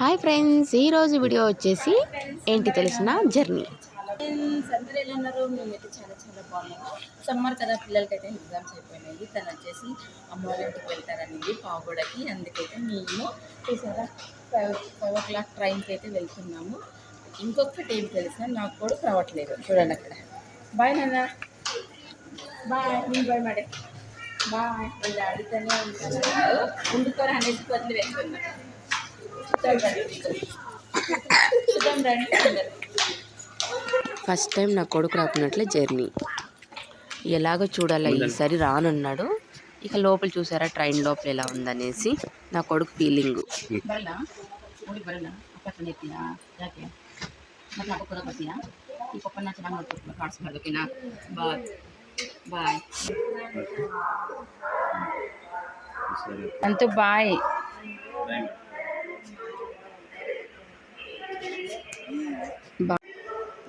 Hi friends ఈరోజు video వచ్చేసి ఏంటి తెలిసిన జర్నీ. అందరూ ఎలా ఉన్నారు? మేమైతే చాలా చాలా బాగున్నాము సమ్మర్ కదా పిల్లలకైతే ఎగ్జామ్స్ అయిపోయినాయి. తను వచ్చేసి అమ్మవారి ఇంటికి వెళ్తారనేది పావుగూడకి. అందుకైతే మేము చూసారా? ఫైవ్ ఫైవ్ ఓ క్లాక్ ట్రైన్కి అయితే వెళ్తున్నాము. ఇంకొకటి ఏం తెలిసిన? నాకు కూడా రావట్లేదు. చూడండి అక్కడ. బాయ్ నాన్న. బాయ్. నేను బాయ్ మేడం బాయ్. వాళ్ళు అడుగుతూనే ఉంటాను. ఉండుకొని అనేది బదులు వెళ్తున్నాను ఫస్ట్ టైం నా కొడుకు రాకున్నట్లే జర్నీ ఎలాగో చూడాలి ఈసారి రానున్నాడు. ఇక లోపల చూసారా ట్రైన్ లోపల ఎలా ఉందనేసి నా కొడుకు ఫీలింగ్ అంత బాయ్.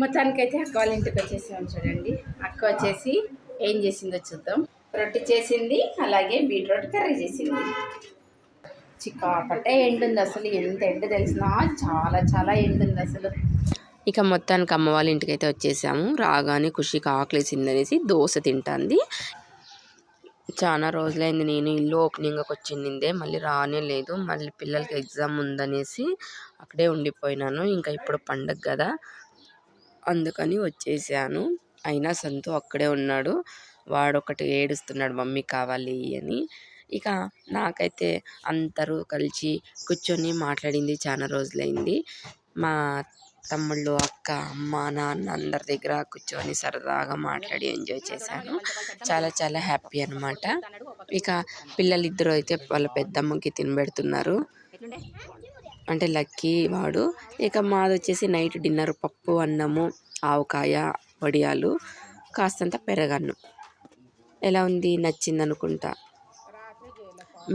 మొత్తానికైతే అక్క వాళ్ళ ఇంటికి వచ్చేసాం చూడండి. అక్క వచ్చేసి ఏం చేసిందో చూద్దాం. రొట్టె చేసింది అలాగే బీట్రూట్ కర్రీ చేసింది. ఎండు ఎండుంది అసలు ఎంత ఎండు తెలిసినా చాలా చాలా ఎండుంది అసలు. ఇక మొత్తానికి అమ్మ వాళ్ళ ఇంటికి అయితే వచ్చేసాము. రాగానే ఖుషికి ఆకలేసింది అనేసి దోశ తింటాంది. చాలా రోజులైంది నేను ఇల్లు ఓపెనింగ్కి వచ్చిందే మళ్ళీ రానే లేదు. మళ్ళీ పిల్లలకి ఎగ్జామ్ ఉందనేసి అక్కడే ఉండిపోయినాను. ఇంకా ఇప్పుడు పండగ కదా అందుకని వచ్చేసాను. అయినా సంతు అక్కడే ఉన్నాడు. వాడు ఒకటి ఏడుస్తున్నాడు మమ్మీ కావాలి అని. ఇక నాకైతే అందరూ కలిసి కూర్చొని మాట్లాడింది చాలా రోజులైంది. మా తమ్ముళ్ళు అక్క అమ్మ నాన్న అందరి దగ్గర కూర్చొని సరదాగా మాట్లాడి ఎంజాయ్ చేశాను. చాలా చాలా హ్యాపీ అనమాట ఇక పిల్లలిద్దరూ అయితే వాళ్ళ పెద్దమ్మకి తినబెడుతున్నారు అంటే లక్కీ వాడు. ఇక మాది వచ్చేసి నైట్ డిన్నర్ పప్పు అన్నము ఆవకాయ వడియాలు కాస్తంత పెరగన్నం. ఎలా ఉంది? నచ్చింది అనుకుంటా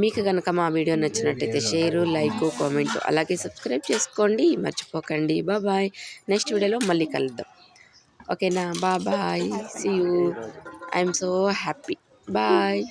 మీకు కనుక మా వీడియో నచ్చినట్టయితే షేరు లైక్ కామెంట్ అలాగే సబ్స్క్రైబ్ చేసుకోండి. మర్చిపోకండి. బాయ్ నెక్స్ట్ వీడియోలో మళ్ళీ కలుద్దాం. ఓకేనా? Bye see you I'm so happy bye